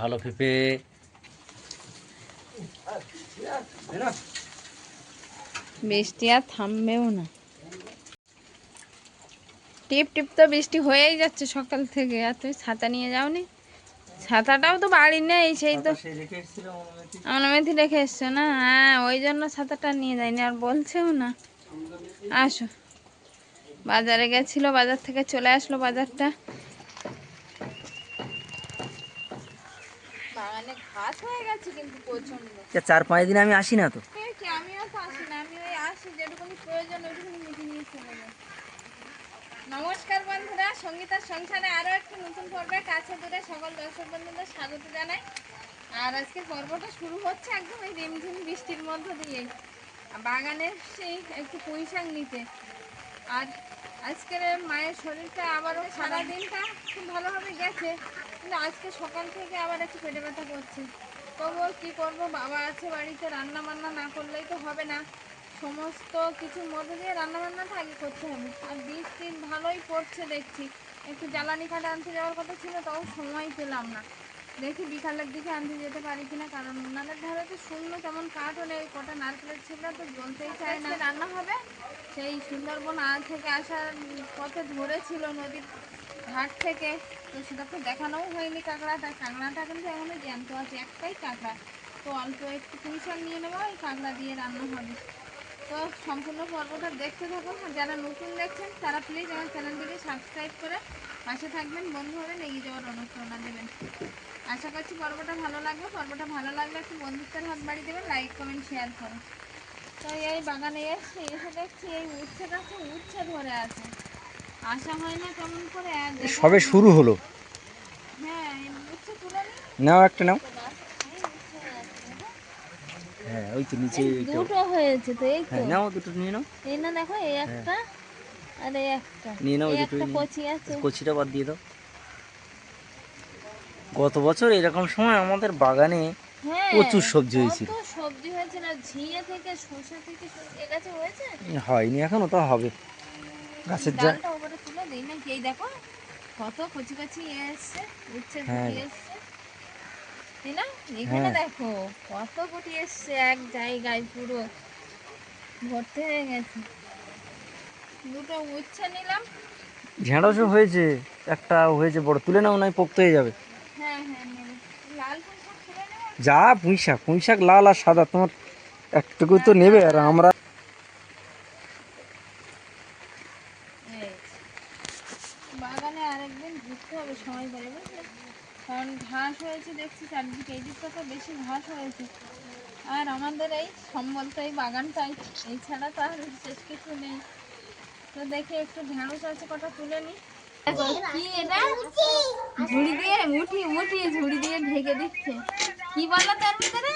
ভালো পেঁপে বৃষ্টি আর থামবেও না। টিপ টিপ তো বৃষ্টি হয়েই যাচ্ছে সকাল থেকে। আর তুমি ছাতা নিয়ে যাওনি? ছাতাটাও তো বাড়ি নেই সেই তো। অনুমতি রেখে এসছো না? হ্যাঁ ওই জন্য ছাতাটা নিয়ে যায়নি আর বলছেও না। আসো। বাজারে গেছিল বাজার থেকে চলে আসলো বাজারটা। বাগানে ঘাস হয়ে গেছে কিন্তু প্রচণ্ড চার পাঁচ দিন আমি আসি না তো? আমিও তো আসি না আমি ওই আসি যেটুকুনি প্রয়োজন ওইটুকুনি মিটিয়ে নিয়ে চলে যাই। নমস্কার বন্ধুরা সঙ্গীতার সংসারে আরও একটি নতুন পর্বে কাছে দূরে সকল দর্শক বন্ধুদের স্বাগত জানাই। আর আজকে পর্বটা শুরু হচ্ছে একদম এই রিমঝিম বৃষ্টির মধ্য দিয়ে বাগানের সেই একটু পুঁই শাক নিতে। আর আজকের মায়ের শরীরটা আবারও সারাদিনটা খুব ভালোভাবে গেছে। কিন্তু আজকে সকাল থেকে আবার একটু পেটে ব্যথা করছে। তবুও কী করব? বাবা আছে বাড়িতে রান্না বান্না না করলেই তো হবে না। সমস্ত কিছুর মধ্যে দিয়ে রান্না বান্নাটা আগে করতে হবে। আর বৃষ্টি ভালোই পড়ছে দেখছি। একটু জ্বালানি কাঠে আনতে যাওয়ার কথা ছিল তাও সময় পেলাম না। দেখি বিকালের দিকে আনতে যেতে পারি কিনা কারণ উনাদের ধারে তো শূন্য তেমন কাঠও নেই কটা নারকেলের ছিল তো জ্বলতেই চায় না। রান্না হবে? সেই সুন্দরবন আ থেকে আসার পথে ধরেছিল নদীর ঘাট থেকে, তো সেটা তো দেখানোও হয়নি কাঁকড়াটা। কাঁকড়াটা কিন্তু এখনও জ্যান্ত আছে, একটাই কাঁকড়া। তো অল্প একটু পুঁইশাক নিয়ে নেব ওই কাঁকড়া দিয়ে রান্না হবে। তো সম্পূর্ণ পর্বটা দেখতে থাকুন, আর যারা নতুন দেখছেন, তারা প্লিজ আমার চ্যানেলটিকে সাবস্ক্রাইব করে পাশে থাকবেন। বন্ধু হয়ে এগিয়ে যাওয়ার অনুপ্রেরণা দেবেন। আশা করছি পর্বটা ভালো লাগবে পর্বটা ভালো লাগলে একটু বন্ধুত্বের হাত বাড়ি দেবেন লাইক কমেন্ট শেয়ার করুন। তো এই বাগানে এসে এসে দেখছি এই উচ্ছে গাছে উচ্ছে ধরে আছে। সবে শুরু হলো। হ্যাঁ নাও একটা নাও। হ্যাঁ ওই তো নিচে দুটো হয়েছে তো এই তো। হ্যাঁ নাও দুটো নিয়ে নাও। এই না দেখো এই একটা আর এই একটা। নিয়ে নাও এই দুটোই একটা কচি আছে। কচিটা বাদ দিয়ে দাও। গত বছর এরকম সময় আমাদের বাগানে হ্যাঁ প্রচুর সবজি হয়েছিল। সবজি হয়েছে না ঝিঙে থেকে শসা থেকে এ গাছে হয়েছে? হয়নি এখনও তো হবে। গাছের যা ওপরে তুলে দিই না এই দেখো কত কচি কচি ইয়ে এসছে উচ্ছে হ্যাঁ। এসছে। তাই না? এখানে হ্যাঁ। দেখো কত গুটি এসছে এক জায়গায় পুরো। ভর্তি হয়ে গেছে। দুটো উচ্ছে নিলাম। ঢেঁড়সও হয়েছে একটা হয়েছে বড়। তুলে নাও নাই পোক্ত হয়ে যাবে। হ্যাঁ যা পুঁই শাক পুঁই শাক লাল আর সাদা তোমার একটুকু তো নেবে আর আমরা এই। বাগানে আরেকদিন ঘুরতে হবে সময় পেলে বুঝলে কারণ ঘাস হয়েছে দেখছি চারদিকে এই দিকটা তো হয়েছে। আর আমাদের এই সম্বল তো এই বাগানটাই। এই ছাড়া তো আর বিশেষ কিছু নেই। তো দেখি একটু ঢেঁড়স আছে কটা তুলে নি। কি এটা? ঝুড়ি দিয়ে? মুঠি মুঠি ঝুড়ি দিয়ে ঢেকে দিচ্ছে। কি বলো তার ভিতরে?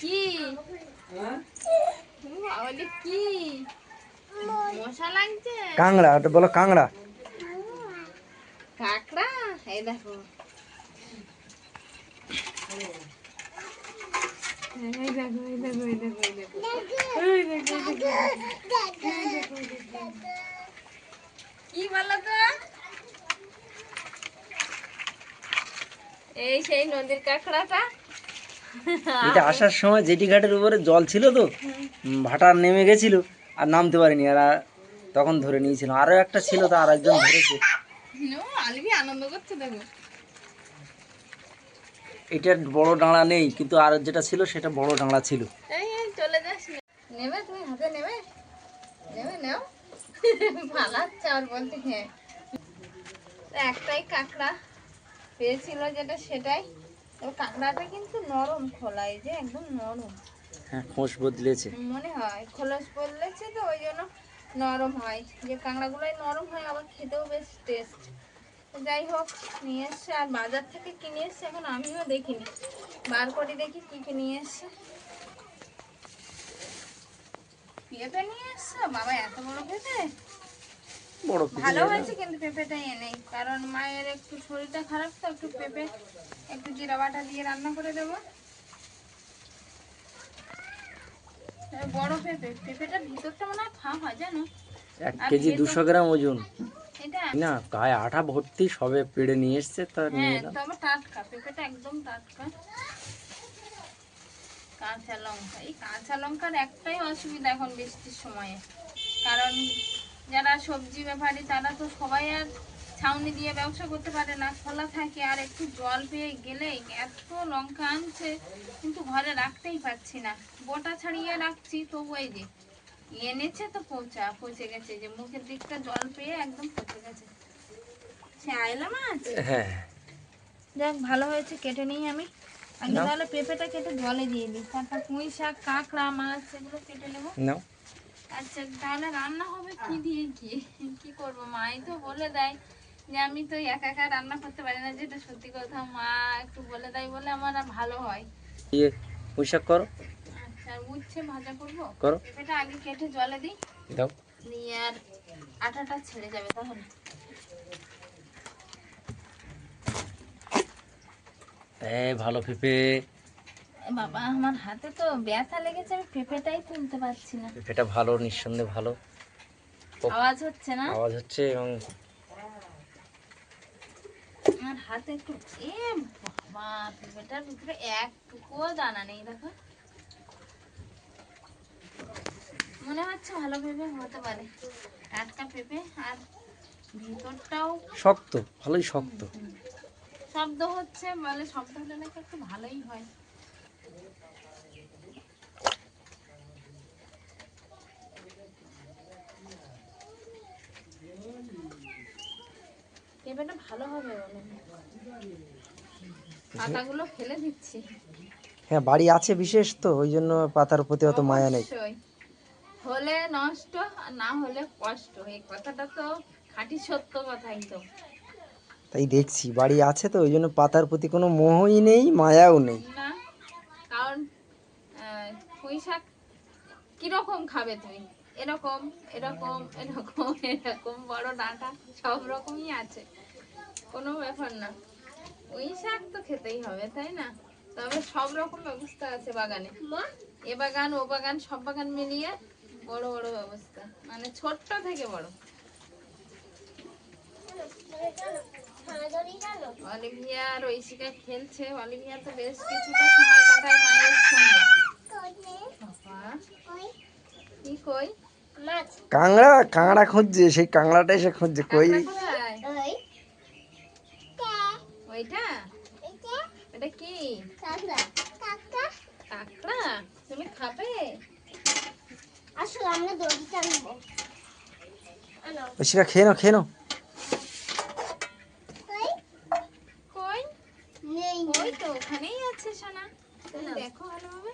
কি? বলে কি? মশা লাগছে? কাংড়া ওটা বলো কাংড়া কাকড়া? এই দেখো। এই দেখো এই দেখো এই দেখো এই দেখো। এই দেখো, এই দেখো। এই দেখো, কি বলো তো? এই সেই নদীর কাঁকড়াটা। এটা আসার সময় জেটি ঘাটের উপরে জল ছিল তো উম, ভাটা নেমে গেছিল আর নামতে পারিনি আর আর তখন ধরে নিয়েছিল। আরও একটা ছিল তো আর একজন ধরেছে আলবি আনন্দ করছে দেখো। এটার বড় ডাঁড়া নেই কিন্তু আর যেটা ছিল সেটা বড় ডাঁড়া ছিল। চলে যাস। নেবে তুমি হাতে নেবে? নেবে নাও। ভালাচ্ছে আর বলতে হ্যাঁ একটাই কাঁকড়া পেয়েছিল যেটা সেটাই। তো কাঁকড়াটা কিন্তু নরম খোলা এই যে একদম নরম। হ্যাঁ খোঁজ বদলেছে। মনে হয় খোলস বললেছে তো ওই জন্য নরম হয়। যে কাঁকড়াগুলোই নরম হয় আবার খেতেও বেশ টেস্ট যাই হোক নিয়ে এসছে আর বাজার থেকে কিনে এসছে এখন আমিও দেখিনি। বার করে দেখি কি কি নিয়ে এসছে। পেঁপে নিয়ে এসছো? বাবা এত বড় পেঁপে? ভালো হয়েছে কিন্তু পেঁপেটা এনে। কারণ মায়ের একটু শরীরটা খারাপ তো একটু পেঁপে একটু জিরা বাটা দিয়ে রান্না করে দেবো। বড় পেঁপে। পেঁপেটার ভিতরটা মনে হয় হয় জানো? এক কেজি দুশো গ্রাম ওজন। না গায়ে আঠা ভর্তি সবে পেড়ে নিয়ে এসছে তা নিয়ে হ্যাঁ এলাম। টাটকা পেঁপেটা একদম টাটকা। কাঁচা লঙ্কা এই কাঁচা লঙ্কার একটাই অসুবিধা এখন বৃষ্টির সময়ে। কারণ যারা সবজি ব্যাপারী তারা তো সবাই আর ছাউনি দিয়ে ব্যবসা করতে পারে না খোলা থাকে আর একটু জল পেয়ে গেলে এত লঙ্কা আনছে কিন্তু ঘরে রাখতেই পারছি না। গোটা ছাড়িয়ে রাখছি তবু এই যে এনেছে তো পৌঁছা পৌঁছে গেছে যে মুখের দিকটা জল পেয়ে একদম পচে গেছে। সে আইলা মাছ? হ্যাঁ। যাক ভালো হয়েছে কেটে নিই আমি। আগে তাহলে পেঁপেটা কেটে জলে দিয়ে দিই। তারপর পুঁই শাক কাঁকড়া মাছ সেগুলো কেটে নেব। নাও। আচ্ছা তাহলে রান্না হবে কি দিয়ে কি? কি করব? মাই তো বলে দেয় যে আমি তো একা একা রান্না করতে পারি না যেটা সত্যি কথা মা একটু বলে দেয় বলে আমার ভালো হয়। ইয়ে পোশাক করো। উচ্ছে ভাজা করব। করো। পেঁপেটা আগে কেটে জলে দিই। দাও। আর আটাটা ছেড়ে যাবে এ ভালো পেঁপে বাবা আমার হাতে তো ব্যথা লেগেছে আমি পেঁপেটাই তুলতে পারছি না। পেঁপেটা ভালো নিঃসন্দেহে ভালো। আওয়াজ হচ্ছে না? আওয়াজ হচ্ছে এবং আমার হাতে একটু এ বাবা পেঁপেটার ভিতরে একটুকুও দানা নেই দেখো। মনে হচ্ছে ভালো পেঁপে হতে পারে। টাটকা পেঁপে আর ভিতরটাও শক্ত ভালোই শক্ত। শব্দ হচ্ছে বলে শব্দ হলে নাকি একটু ভালোই হয়। পেঁপেটা ভালো হবে পাতাগুলো ফেলে দিচ্ছি। হ্যাঁ বাড়ি আছে বিশেষ তো ওই জন্য পাতার প্রতি অত মায়া নেই। হলে নষ্ট আর না হলে কষ্ট। এই কথাটা তো খাঁটি সত্য কথা একদম তাই দেখছি বাড়ি আছে তো ওই জন্য পাতার প্রতি কোনো মোহই নেই মায়াও নেই। না কারণ পুঁই শাক কীরকম খাবে তুমি? এরকম এরকম এরকম এরকম বড় ডাঁটা সব রকমই আছে। কোনো ব্যাপার না। ওই শাক তো খেতেই হবে তাই না? তবে সব রকম ব্যবস্থা আছে বাগানে। এ বাগান ও বাগান সব বাগান মিলিয়ে বড় বড় ব্যবস্থা। মানে ছোট্ট থেকে বড়। অলিভিয়া আর ঐশিকা খেলছে। অলিভিয়া তো বেশ কিছুটা সময় কাটায় মায়ের সঙ্গে। কি কই? কাংড়া কাংড়া খুঁজছে সেই কাংড়াটা এসে খুঁজছে। কই? ওইটা? এটা কি? কাঁকড়া। তুমি খাবে? আসলে আমরা খেয়ে নাও খেয়ে নাও। কই? নেই ওই তো ওখানেই আছে সোনা তুমি দেখো ভালোভাবে।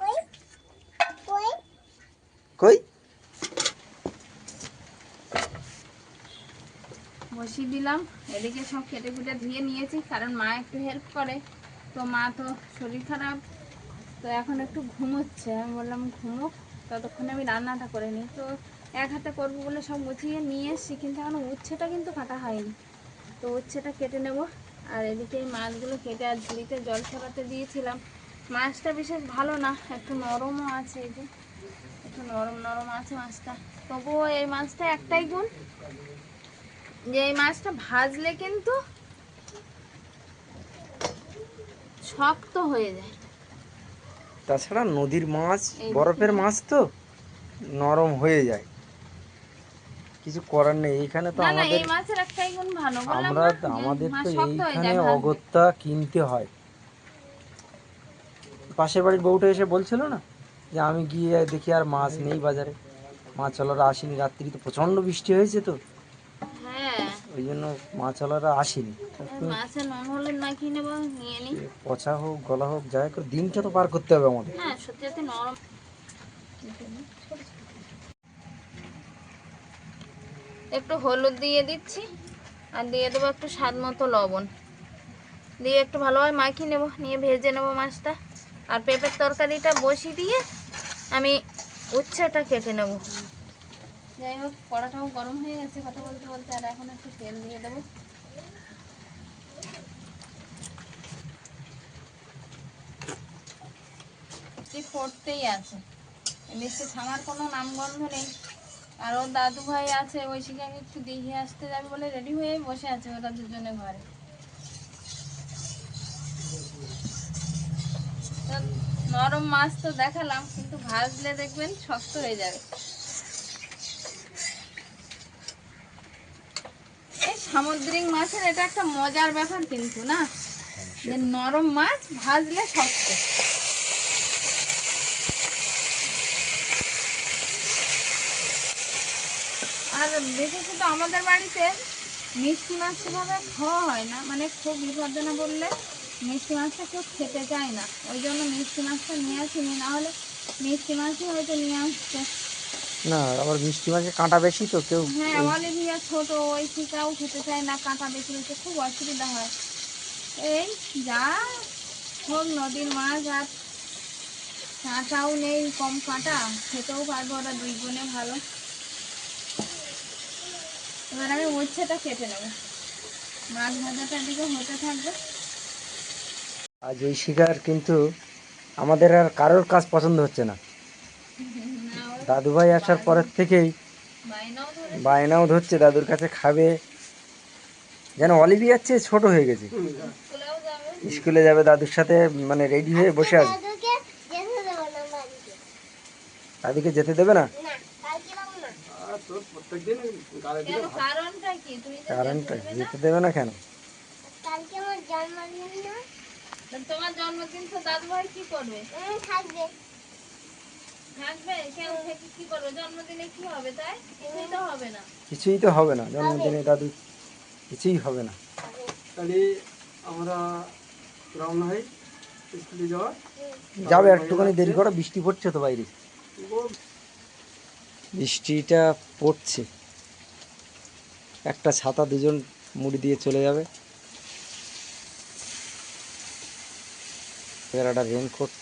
কই? কই? কই? বসিয়ে দিলাম। এদিকে সব কেটে কুটে ধুয়ে নিয়েছি কারণ মা একটু হেল্প করে। তো মা তো শরীর খারাপ। তো এখন একটু ঘুমোচ্ছে। আমি বললাম ঘুমোক। ততক্ষণে আমি রান্নাটা করে নিই। তো এক হাতে করব বলে সব গুছিয়ে নিয়ে এসছি, কিন্তু এখন উচ্ছেটা কিন্তু কাটা হয়নি। তো উচ্ছেটা কেটে নেব। আর এদিকে এই মাছগুলো কেটে আর ঝুড়িতে জল ছড়াতে দিয়েছিলাম। মাছটা বিশেষ ভালো না, একটু নরমও আছে এই যে। একটু নরম নরম আছে মাছটা। তবুও এই মাছটা একটাই গুণ, যে এই মাছটা ভাজলে কিন্তু শক্ত হয়ে যায়। তাছাড়া নদীর মাছ বরফের মাছ তো নরম হয়ে যায়। কিছু করার নেই এখানে তো আমাদের আমরা আমাদের তো এইখানে অগত্যা কিনতে হয়। পাশের বাড়ির বউটা এসে বলছিল না যে আমি গিয়ে দেখি আর মাছ নেই বাজারে। মাছওয়ালারা আসেনি রাত্রি তো প্রচণ্ড বৃষ্টি হয়েছে তো। ওই জন্য মাছওয়ালারা আসেনি। মাছের নন হলে না কিনে নেব নিয়ে নি। পচা হোক গলা হোক যাই করে দিনটা তো পার করতে হবে আমাদের। হ্যাঁ সত্যি সত্যি নরম। একটু হলুদ দিয়ে দিচ্ছি আর দিয়ে দেবো একটু স্বাদ মতো লবণ। দিয়ে একটু ভালোভাবে মাখিয়ে নেব নিয়ে ভেজে নেব মাছটা। আর পেঁপের তরকারিটা বসিয়ে দিয়ে আমি উচ্ছেটা কেটে নেব। যাই হোক কড়াটাও গরম হয়ে গেছে, কথা বলতে বলতে আর এখন একটু তেল দিয়ে দেবো। ফুটতেই আছে। মিষ্টি থামার কোনো নামগন্ধ নেই। আর ওর দাদু ভাই আছে ওই শিখাকে একটু দেখে আসতে যাবে বলে রেডি হয়ে বসে আছে ওরা দুজনে ঘরে। নরম মাছ তো দেখালাম, কিন্তু ভাজলে দেখবেন শক্ত হয়ে যাবে। সামুদ্রিক মাছের এটা একটা মজার ব্যাপার কিন্তু, না? যে নরম মাছ ভাজলে শক্ত। আর বিশেষত আমাদের বাড়িতে মিষ্টি মাছ সেভাবে খাওয়া হয় না মানে খুব বিপর্যনা বললে মিষ্টি মাছটা কেউ খেতে চায় না। ওই জন্য মিষ্টি মাছটা নিয়ে আসিনি, না হলে মিষ্টি মাছই হয়তো নিয়ে আসছে না আবার মিষ্টি মাছের কাঁটা বেশি তো কেউ হ্যাঁ অলিভিয়া ছোট ওই ঠিকাও খেতে চায় না কাঁটা বেশি হয়েছে খুব অসুবিধা হয়। এই যা হোক নদীর মাছ আর কাঁটাও নেই কম কাঁটা খেতেও পারব ওরা দুই বোনে ভালো। এবার আমি উচ্ছেটা কেটে নেব। মাছ ভাজাটার দিকে হতে থাকবে। আজ ওই শিকার কিন্তু আমাদের আর কারোর কাজ পছন্দ হচ্ছে না। দাদু ভাই আসার পরের থেকেই বাইনাও বায়নাও ধরছে দাদুর কাছে খাবে। যেন অলিভিয়ার চেয়ে ছোট হয়ে গেছে। স্কুলে যাবে দাদুর সাথে মানে রেডি হয়ে বসে আছে। দাদুকে যেতে দেবো না? কারণটা যেতে দেবে না কেন? কালকে আমার জন্মদিন না। তা তোমার জন্মদিন তো দাদু ভাই কি করবে? থাকবে থাকবে কেন থেকে কি করবে জন্মদিনে কি হবে তাই কিছুই তো হবে না। কিছুই তো জন্মদিনে দাদু কিছুই হবে না। তাহলে আমরা রওনা হই স্কুলে যাওয়ার যাবে একটুখানি দেরি করো বৃষ্টি পড়ছে তো বাইরে। বৃষ্টিটা পড়ছে। একটা ছাতা দুজন মুড়ি দিয়ে চলে যাবে। একটা রেনকোট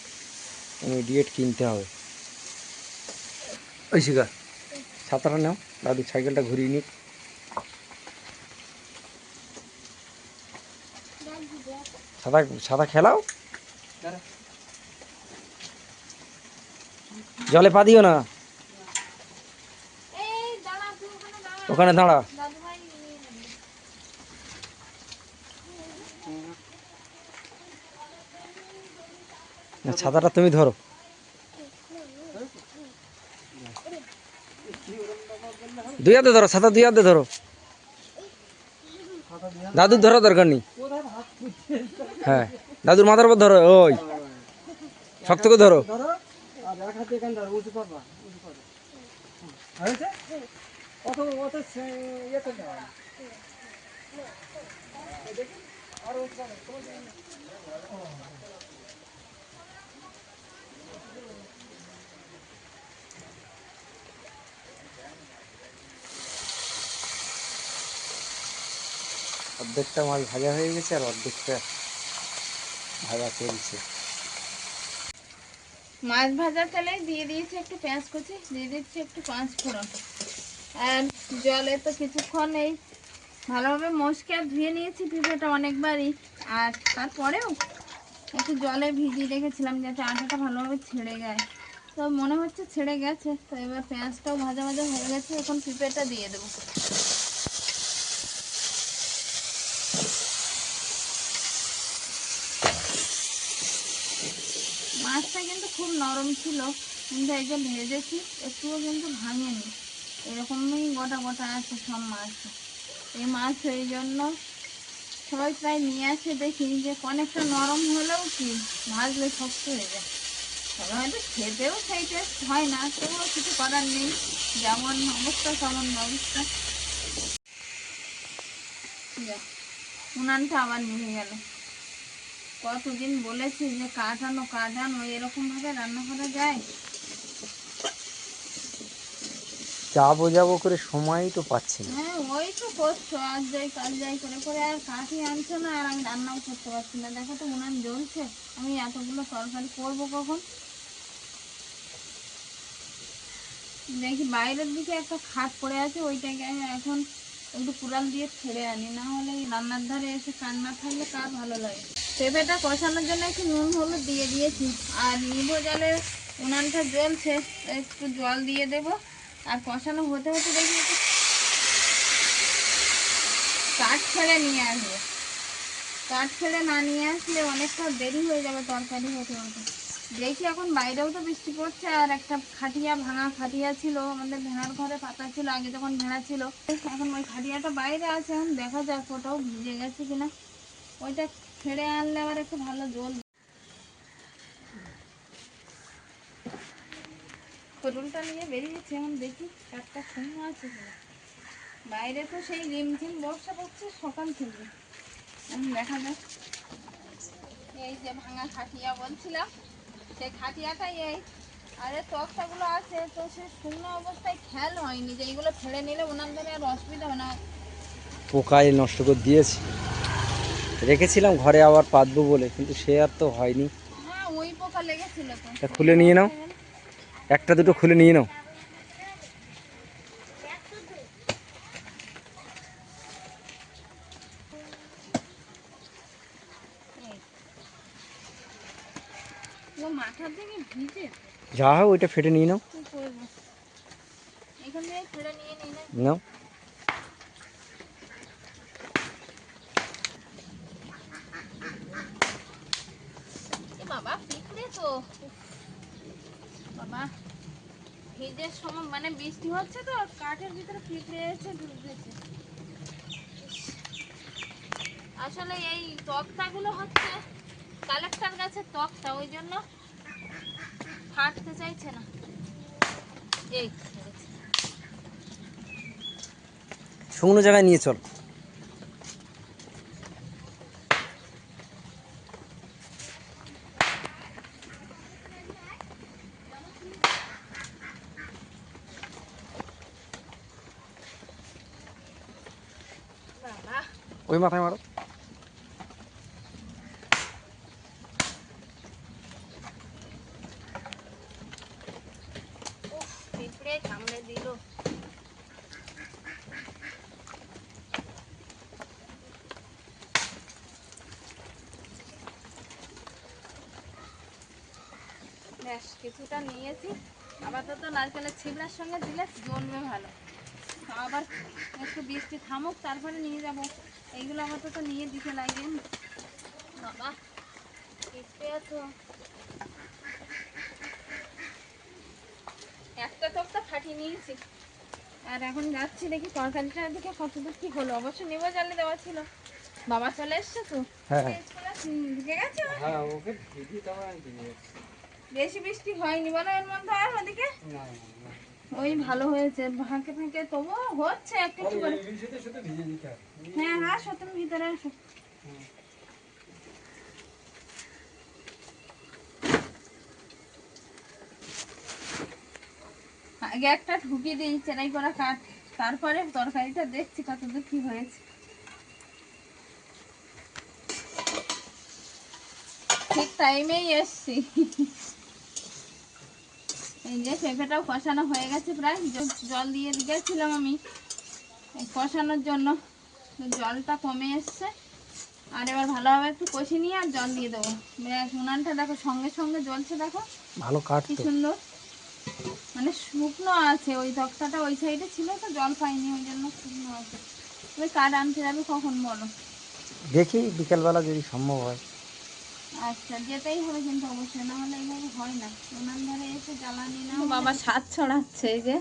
ইমিডিয়েট কিনতে হবে। ওই ছাতাটা নাও, দাদু সাইকেলটা ঘুরিয়ে নিক। ছাতা ছাতা খেলাও? জলে পা দিও না। ওখানে দাঁড়া। ছাতাটা তুমি ধরো। দুই হাতে ধরো, ছাতা দুই হাতে ধরো। দাদুর ধরো দরকার নেই। হ্যাঁ দাদুর মাথার উপর ধরো, ওই। শক্ত করে ধরো। আর এক হাতে এখানে ধরো উঁচু পারবা উঁচু পারবা হয়েছে অত অত সে- ইয়েতে দেওয়া না। অর্ধেকটা মাছ ভাজা হয়ে গেছে আর অর্ধেকটা ভাজা চলছে। মাছ ভাজা তেলে দিয়ে দিয়েছি একটু পেঁয়াজ কুচি, দিয়ে দিচ্ছি একটু পাঁচ ফোড়ন। আর জলে তো কিছুক্ষণ এই ভালোভাবে মশকে ধুয়ে নিয়েছি পিঁপড়েটা অনেকবারই। আর তারপরেও একটু জলে ভিজিয়ে রেখেছিলাম যাতে আটাটা ভালোভাবে ছেড়ে যায়। তো মনে হচ্ছে ছেড়ে গেছে, তো এবার পেঁয়াজটাও ভাজা ভাজা হয়ে গেছে, এখন পিঁপড়েটা দিয়ে দেবো মাছটা কিন্তু খুব নরম ছিল। কিন্তু এই যে ভেজেছি, একটুও কিন্তু ভাঙেনি। এরকমই গোটা গোটা আছে, সব মাছ। এই মাছ এই জন্য সবাই প্রায় নিয়ে আসে, দেখি যে অনেকটা নরম হলেও কি ভাজলে শক্ত হয়ে যায়। তবে হয়তো খেতেও সেই টেস্ট হয় না, তবুও কিছু করার নেই। যেমন অবস্থা, তেমন ব্যবস্থা। উনানটা আবার নিভে গেল। কতদিন বলেছি যে কাটানো কাটানো এরকম ভাবে রান্না করা যায়? যাব যাব করে সময়ই তো পাচ্ছি না। হ্যাঁ ওই তো করছ। আজ যাই কাল যাই করে করে আর কাঠি আনছো না আর আমি রান্নাও করতে পারছি না। দেখো তো উনান জ্বলছে। আমি এতগুলো তরকারি করব কখন? দেখি বাইরের দিকে একটা খাট পড়ে আছে ওইটাকে এখন একটু কুড়াল দিয়ে ছেড়ে আনি, না হলে রান্নার ধারে এসে কান্না থাকলে কার ভালো লাগে? পেঁপেটা কষানোর জন্য একটু নুন, হলুদ দিয়ে দিয়েছি। আর নিবো জলে উনানটা জ্বলছে, একটু জল দিয়ে দেবো। আর কষানো হতে হতে দেখি একটু কাঠ ছেড়ে নিয়ে আসব। কাঠ ছেড়ে না নিয়ে আসলে অনেকটা দেরি হয়ে যাবে তরকারি হতে হতে। দেখি এখন বাইরেও তো বৃষ্টি পড়ছে আর একটা খাটিয়া ভাঙা খাটিয়া ছিল, আমাদের ভেড়ার ঘরে পাতা ছিল, আগে যখন ভেড়া ছিল। এখন ওই খাটিয়াটা বাইরে আছে, এখন দেখা যাক ওটাও ভিজে গেছে কিনা। ওইটা ছেড়ে আনলে আবার একটু ভালো জল। পটলটা নিয়ে বেরিয়েছে, এখন দেখি একটা শূন্য আছে বাইরে তো সেই রিমঝিম বর্ষা পড়ছে, সকাল থেকে। এখন দেখা যাক। এই যে ভাঙা খাটিয়া বলছিলাম সেই খাটিয়াটাই এই। আরে তক্তাগুলো আছে তো সে শূন্য অবস্থায় খেয়াল হয়নি যে এইগুলো ফেলে নিলে ওনার ধরে আর অসুবিধা হবে না। পোকায় নষ্ট করে দিয়েছি। রেখেছিলাম ঘরে আবার পাতবো বলে কিন্তু সে আর তো হয়নি। হ্যাঁ ওই পোকা লেগেছিল তা খুলে নিয়ে নাও। একটা দুটো খুলে নিয়ে নাও এই। ও মাথার দিকে ভিজে যা হোক ওইটা ফেটে নিয়ে নাও। কি করব? এখান থেকে ফেলে নিয়ে নিই নাও। বাবা ভিজের সময় মানে বৃষ্টি হচ্ছে তো কাঠের ভিতরে পিঁপড়ে এসে ঢুকেছে আসলে এই তক্তাগুলো হচ্ছে কালেক্টর গাছের তক্তা ওই জন্য ফাটতে চাইছে না। এই। শুকনো জায়গায় নিয়ে চল। ওই মাথায় মারো। উফ পিঁপড়ে কামড়ে দিল। ব্যাস, কিছুটা নিয়েছি। আপাতত নারকেলের ছিবড়ার সঙ্গে দিলে জমবে ভালো। আবার একটু বৃষ্টি থামুক, তারপরে নিয়ে যাব। এইগুলো আপাতত নিয়ে দিতে লাগবে বাবা পিঁপড়ে তো একটা তক্তা ফাটিয়ে নিয়েছি। আর এখন যাচ্ছি দেখি তরকারিটার দিকে কতদূর কি হলো। অবশ্য নেব জালে দেওয়া ছিল। বাবা চলে এসছে তো? হ্যাঁ? হ্যাঁ। বেশি বৃষ্টি হয়নি বলো এর মধ্যে আর ওদিকে। ওই ভালো হয়েছে। ফাঁকে ফাঁকে তবুও হচ্ছে একটু একটু করে। হ্যাঁ আসো তুমি ভিতরে আসো। আগে একটা ঢুকিয়ে দিই চেরাই করা কাঠ তারপরে তরকারিটা দেখছি কতদূর কি হয়েছে। ঠিক টাইমেই এসছি। এই যে পেঁপেটাও কষানো হয়ে গেছে প্রায় জল দিয়ে গেছিলাম আমি কষানোর জন্য। জলটা কমে এসছে। আর এবার ভালোভাবে একটু কষে নিয়ে আর জল দিয়ে দেবো। উনানটা দেখো সঙ্গে সঙ্গে জ্বলছে দেখো। ভালো কাঠ কি সুন্দর। মানে শুকনো আছে ওই তক্তাটা ওই সাইডে ছিল তো জল পাইনি ওই জন্য শুকনো আছে। তুমি কাঠ আনতে যাবে কখন বলো? দেখি বিকেলবেলা যদি সম্ভব হয়। আচ্ছা যেতেই হবে কিন্তু অবশ্যই না হলে এইভাবে হয় না। উনান ধরে এসে জ্বালানি না বাবা স্বাদ ছড়াচ্ছে এই যে।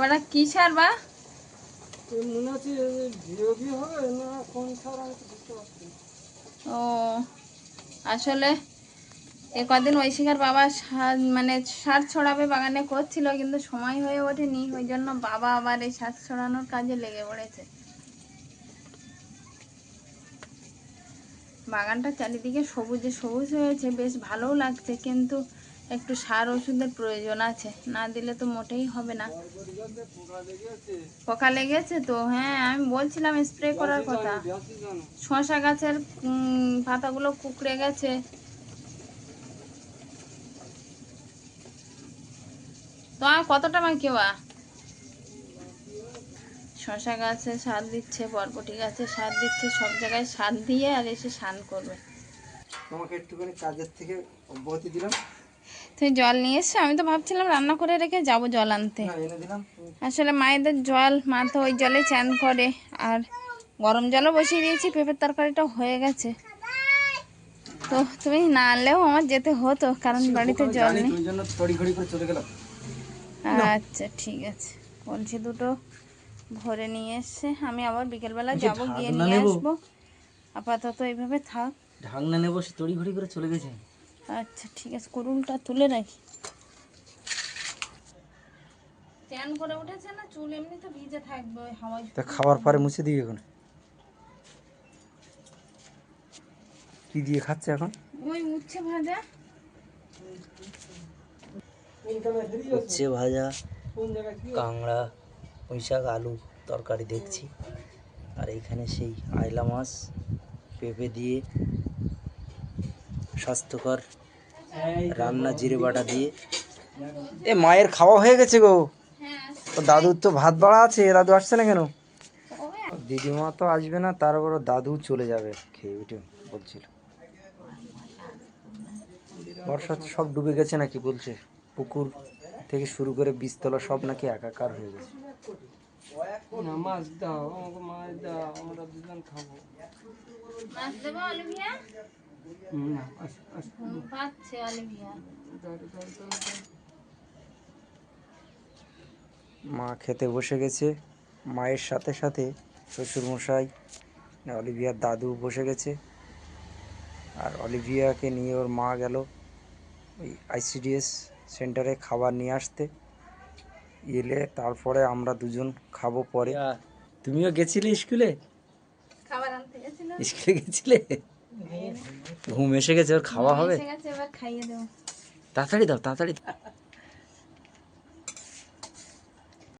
ওরা কি সার বা? তো মনে হচ্ছে ভিও ভিও হবে না কোন সার আমি বুঝতে পারছি ও আসলে এ কদিন ঐশিকার বাবা সার মানে সার ছড়াবে বাগানে করছিল, কিন্তু সময় হয়ে ওঠেনি। ওই জন্য বাবা আবার এই সার ছড়ানোর কাজে লেগে পড়েছে। বাগানটা চারিদিকে সবুজে সবুজ হয়েছে, বেশ ভালোও লাগছে, কিন্তু একটু সার ওষুধের প্রয়োজন আছে। না দিলে তো মোটেই হবে না। পোকা লেগেছে। তো? হ্যাঁ আমি বলছিলাম স্প্রে করার কথা। শশা গাছের পাতাগুলো কুকড়ে গেছে। তো কতটা কতটা মাখিবা শশা গাছে সার দিচ্ছে বরবটি গাছে সার দিচ্ছে সব জায়গায় সার দিয়ে আর এসে স্নান করবে। তোমাকে একটুখানি কাজের থেকে অব্যাহতি দিলাম। তুই জল নিয়ে এসছো আমি তো ভাবছিলাম রান্না করে রেখে যাব জল আনতে। আসলে মায়েদের জল মা তো ওই জলে চান করে আর গরম জলও বসিয়ে দিয়েছি পেঁপের তরকারিটা হয়ে গেছে। তো তুমি না আনলেও আমার যেতে হতো কারণ বাড়িতে জল নেই। চলে গেলাম। আচ্ছা ঠিক আছে। কলসি দুটো ভরে নিয়ে এসছে আমি আবার বিকেলবেলা যাব গিয়ে নিয়ে আসব। আপাতত এইভাবে থাক। ঢাকনা নেব সে তড়িঘড়ি করে চলে গেছে। আচ্ছা ঠিক আছে কুরুলটা তুলে রাখি। চ্যান করে উঠেছে না চুল এমনি তো ভিজে থাকবে ওই হাওয়ায় তা খাবার পরে মুছে দিবি এখন? কি দিয়ে খাচ্ছে এখন? ওই উচ্ছে ভাজা। উচ্ছে ভাজা কাংড়া পুঁই শাক আলু তরকারি দেখছি। আর এখানে সেই আয়লা মাছ পেঁপে দিয়ে স্বাস্থ্যকর রান্না জিরে বাটা দিয়ে। এ, মায়ের খাওয়া হয়ে গেছে গো। দাদুর তো ভাত বাড়া আছে দাদু আসছে না কেন? দিদিমা তো আসবে না তারপর দাদু চলে যাবে খেয়ে, উঠে বলছিল। বর্ষা সব ডুবে গেছে নাকি বলছে? পুকুর থেকে শুরু করে বীজতলা সব নাকি একাকার হয়ে গেছে। না মাছ দাও আমাকে মাছ দাও আমরা দুজন খাব। মাছ দেবো অলিভিয়া? না আস আস। হুম, পাচ্ছে অলিভিয়া। দাও, দাও, দাও, দাও। মা খেতে বসে গেছে। মায়ের সাথে সাথে শ্বশুরমশাই অলিভিয়ার দাদু বসে গেছে। আর অলিভিয়াকে নিয়ে ওর মা গেল ওই আইসিডিএস সেন্টারে খাবার নিয়ে আসতে। এলে তারপরে আমরা দুজন খাব পরে। তুমিও গেছিলে স্কুলে? খাবার আনতে গেছিল। স্কুলে গেছিলে? ঘুম এসে গেছে ওর খাওয়া হবে? এসে গেছে এবার খাইয়ে দেবো। তাড়াতাড়ি দাও তাড়াতাড়ি দাও।